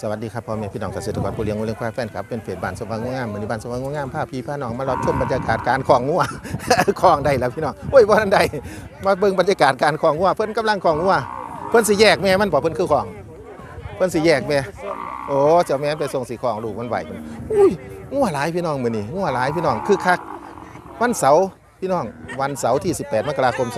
สวัสดีครับพ่อแม่พี่น้องเกษตรกรผู้เลี้ยงวัวเลี้ยงควายแฟนครับเป็นเพจบ้านสว่างงามเหมือนบ้านสว่างงามพาพี่พาน้องมารับชมบรรยากาศการคลองงัวคลองได้แล้วพี่น้องโอ้ยว่าทันใดมาเบิ่งบรรยากาศการคลองงัวเพิ่นกำลังคลองงัวเพิ่นสิแยกแม่มันบอกเพิ่นคือคลอง เพิ่นสิแยกแม่โอ้เจ้าแม่ไปส่งสีคลองลูกมันไหวมันอุ้ยงัวหลายพี่น้องมื้อนี้งัวหลายพี่น้องคือคักวันเสาร์ พี่น้องวันเสาร์ที่ 18 มกราคม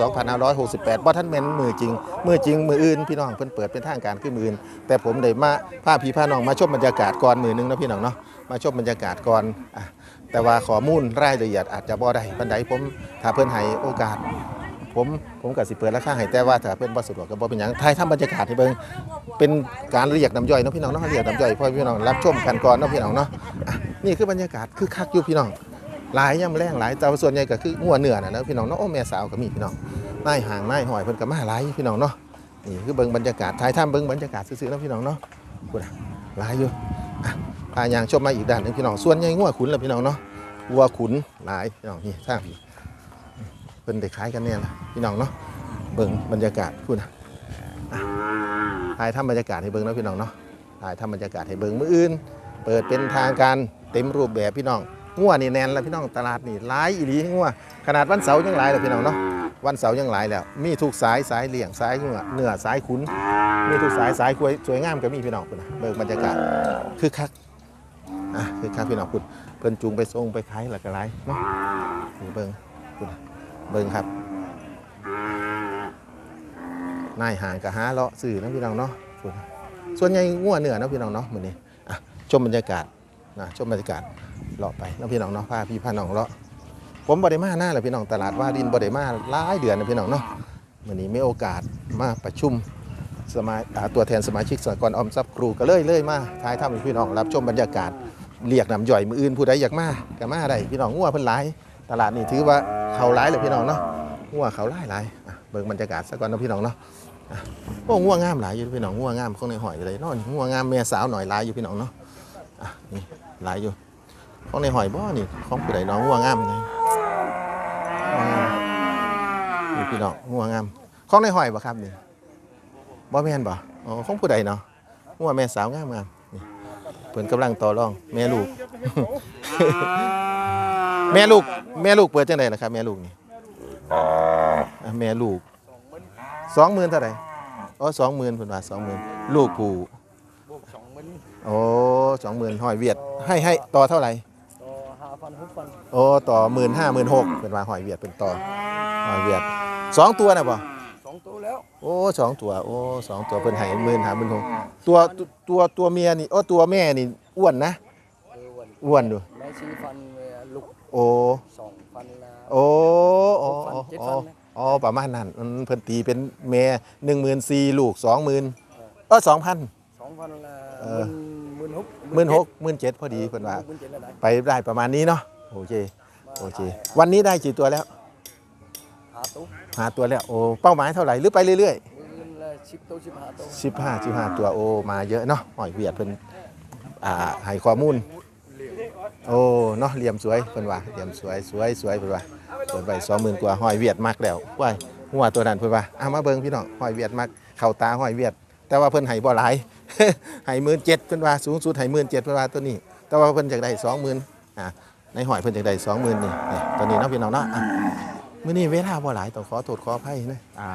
2568บ่ทันแม่นมือจริงมือจริงมืออื่นพี่น้องเพิ่นเปิดเป็นทางการคือมืออื่น แต่ผมได้มาพาพี่พาน้องมาชมบรรยากาศก่อนมือหนึงนะพี่น้องเนาะมาชมบรรยากาศก่อนอะแต่ว่าข้อมูลรายละเอียดอาจจะบ่ได้ปานใดผมถ้าเพิ่นให้โอกาส ผมผมก็สิเปิดราคาให้แต่ว่าถ้าเพิ่นบ่สะดวกก็บ่เป็นหยังถ่ายทำบรรยากาศให้เบิ่งเป็นการเรียกน้ำย่อยเนาะพี่น้องเนาะเรียกน้ำย่อยเพ่อพี่น้องรับชมกันก่อนเนาะพี่น้องเนาะอะนี่คือบรรยากาศคือคักอยู่พี่น้อง หลายย่ำแรงหลายแต่ว่าส่วนใหญ่ก็คืองัวเนื้อน่ะนะพี่น้องเนาะโอ้แม่สาวก็มีพี่น้องนายห่างนายหอยเพิ่นก็มาหลายพี่น้องเนาะนี่คือเบิ่งบรรยากาศถ่ายทำเบิ่งบรรยากาศซื่อๆนะพี่น้องเนาะพูดอะหลายอยู่อะพายางชมมาอีกด้านหนึงพี่น้องส่วนใหญ่งัวขุนแหละพี่น้องเนาะวัวขุนหลายพี่น้องนี่ทางพี่เพิ่นได้ขายกันเนี่ยล่ะพี่น้องเนาะเบิ่งบรรยากาศพูดนะอะถ่ายทำบรรยากาศให้เบิ่งนะพี่น้องเนาะถ่ายทำบรรยากาศให้เบิ่งมื้ออื่น เปิดเป็นทางการเต็มรูปแบบพี่น้อง งัวนี่แนนแล้วพี่น้องตลาดนี่หลายอีหลีงัวขนาดวันเสาร์ยังหลายเลยพี่น้องเนาะวันเสาร์ยังหลายแล้ว มีทุกสายสายเหลี่ยงสายงัวเนื้อสายขุน มีทุกสายสายควยสวยงามก็มีพี่น้องพุ่นะเบิ่งบรรยากาศคือคักอะคือคักพี่น้องพุ่นเพิ่นจูงไปส่งไปขายหลากหลายเนาะนี่เบิงพุ่นนะเบิงครับนายหางกับหาเลาะสื่อนะพี่น้องเนาะส่วนส่วนใหญ่งัวเหนือนะพี่น้องเนาะมือนี้อะชมบรรยากาศนะชมบรรยากาศ เลาะไปนะพี่น้องเนาะพาพี่พาน้องเลาะผมบ่ได้มาหน้าเลยพี่น้องตลาดว่าดินบ่ได้มาหลายเดือนนะพี่น้องเนาะมื้อนี้ไมีโอกาสมาประชุมสมาตัวแทนสมาชิกสหกรณ์ออมทรัพย์ครูก็เลยเลยมาท้ายทำพี่น้องรับชมบรรยากาศเรียกน้ำย่อยมืออื่นผู้ใดอยากมาก็มาได้พี่น้องงัวเพิ่นหลายตลาดนี่ถือว่าเขาหลายเลยพี่น้องเนาะงัวเขาหลายหลายเบิ่งบรรยากาศซะก่อนนาะพี่น้องเนาะโอ้งัวงามหลายอยู่พี่น้องงัวงามข้างในหอยเลยเนาะงัวงามแม่สาวหน่อยหลายอยู่พี่น้องเนาะอะนี่หลายอยู่ ข้างในหอยบ่นี่ของผู้ใดน้องงัวงามเลยงัวงามนี่พี่น้องงัวงามข้างในหอยบ่ครับนี่บ่แม่นบ่อ๋อของผู้ใดเนาะงัวแม่สาวงามงามนี่เพิ่นกำลังต่อรอง แม่ลูก แม่ลูก แม่ลูกเปิดจังไดล่ะครับแม่ลูกนี่อะแม่ลูกสองหมื่นเท่าไหร่อ๋อสองหมื่นเพิ่นว่าสองหมื่นลูกผู้บวกสองหมื่นโอ้สองหมื่นหอยเวียด ให้ให้ต่อเท่าไหร่ต่ อห้าพันหกพันโอ้ต่อหมื่นห้าหมื่นหกเป็นว่าหอยเวียดเป็นต่อหอยเวียดสองตัวนะบ่สองตัวแล้วโอ้สองตัวโอ้สองตัวเป็นให้หมื่นห้าหมื่นหกตัวตัวตัวเมียนี่โอ้ตัวแม่นี่อ้วนนะเออวันอ้วนดูแม่ชีฟันเวลาลูกโอ้สองพันละโอ้โอ้หกพันโอ้เจ็ดโอ้พันนะอ๋อประมาณนั้นอืมเพิ่นตีเป็นแม่หนึ่งหมื่นสี่ลูกสองหมื่นเออสองพันสองพันละเอ หมื่อนหมื่นหกหมื่นหกหมื่นเจ็ดพอดีเพิ่นว่า หมื่นเจ็ดละได้ไปได้ประมาณนี้เนาะโอเคโอเค วันนี้ได้กี่ตัวแล้ว หาตัวหาตัวแล้วโอ้เป้าหมายเท่าไหร่หรือไปเรื่อยหมื่นละสิบตัวสิบห้าตัวๆสิบห้าสิบห้าตัวโอ้มาเยอะเนาะหอยเวียดเพิ่นอ่าให้ข้อมูลโอ้เนาะเหลี่ยมสวยเพิ่นว่าเหลี่ยมสวยสวยสวยเพิ่นว่าเปิดไปสองหมื่นกว่าหอยเวียดมากแล้วว้ายหัวตัวนั้นเพิ่นว่าเอามาเบิ่งพี่น้องหอยเวียดมากเข้าตาหอยเวียด แต่ว่าเพิ่นให้บ่หลาย ให้หมื่นเจ็ดเพิ่นว่าสูงสุดให้หมื่นเจ็ดเพิ่นว่าตัวนี้ แต่ว่าเพิ่นอยากได้สองหมื่นอ่าในหอยเพิ่นอยากได้สองหมื่นนี่นี่ตัวนี้เนาะพี่น้องเนาะอะมื่อนี้เวลาบ่หลายต้องขอโทษขออภัยนะอ่า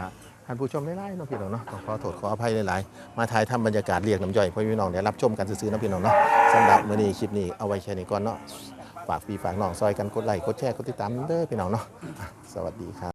ท่านผู้ชมหลายๆเนาะพี่น้องเนาะต้องขอโทษขออภัยหลายๆ มาถ่ายทำบรรยากาศเรียกน้ำย่อยเพื่อพี่น้องได้รับชมกันซื่อๆเนาะพี่น้องเนาะสำหรับมื้อนี้คลิปนี้เอาไว้แค่นี้ก่อนเนาะฝากพี่ฝากน้องซอยกันกดไลค์กดแชร์กดติดตามเด้อพี่น้องเนาะสวัสดีครับ